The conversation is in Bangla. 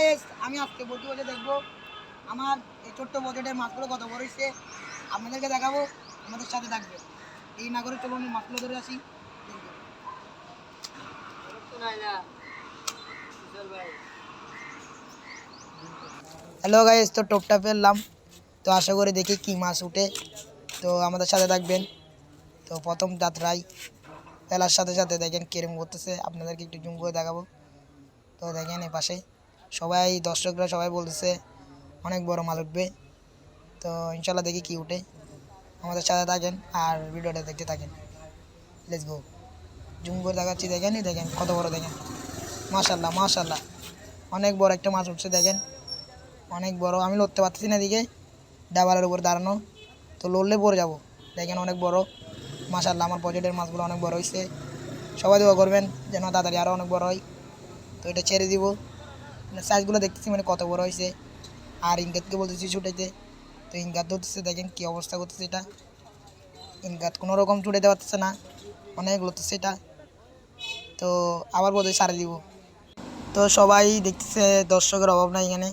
গাইস আমি আজকে বলতে বলতে দেখব, আমার এই ছোট্ট বাজেটের মাছগুলো কত বড় হয়েছে। আপনাদেরকে দেখাবো, আমাদের সাথে থাকবে। এই না করে চলুন, এই মাছগুলো ধরে আসি। হ্যালো গাইস তো টোপটা ফেললাম। তো আশা করি দেখি কি মাছ উঠে। তো আমাদের সাথে থাকবেন। তো প্রথম যাত্রায় ফেলার সাথে সাথে দেখেন কিরম করতেছে। আপনাদেরকে একটু জুম করে দেখাবো। তো দেখেন এ পাশে সবাই, দর্শকরা সবাই বলতেছে, অনেক বড় মাল উঠবে। তো ইনশাল্লাহ দেখি কি উঠে। আমাদের সাথে থাকেন আর ভিডিওটা দেখতে থাকেন। লেটস গো জুম করে দেখাচ্ছি, দেখেন দেখেন কত বড় দেখেন। মাশাল্লাহ মাশাল্লাহ। অনেক বড় একটা মাছ উঠছে, দেখেন। অনেক বড়, আমি লড়তে পারতেছি না এদিকে। ডাবালের উপর দাঁড়ানো। তো লড়লে পড়ে যাব। দেখেন অনেক বড়। মাশাল্লাহ, আমার পকেটের মাছগুলো অনেক বড় হয়েছে সবাই দোয়া করবেন যেন তাড়াতাড়ি আরও অনেক বড় হয়। তো এটা ছেড়ে দিব। সাইজগুলো দেখতেছি মানে কত বড় হয়েছে আর ইনগাতকে বলতেছি ছুটাইতে। তো ইনগাত ধরতেছে, দেখেন কী অবস্থা করতেছে এটা। ইনগাত কোনো রকম ছুটাইতে পারতেছে না। অনেক লড়তেছে এটা। তো আবার বলতে সারে দিব। তো সবাই দেখতেছে, দর্শকের অভাব নাই এখানে।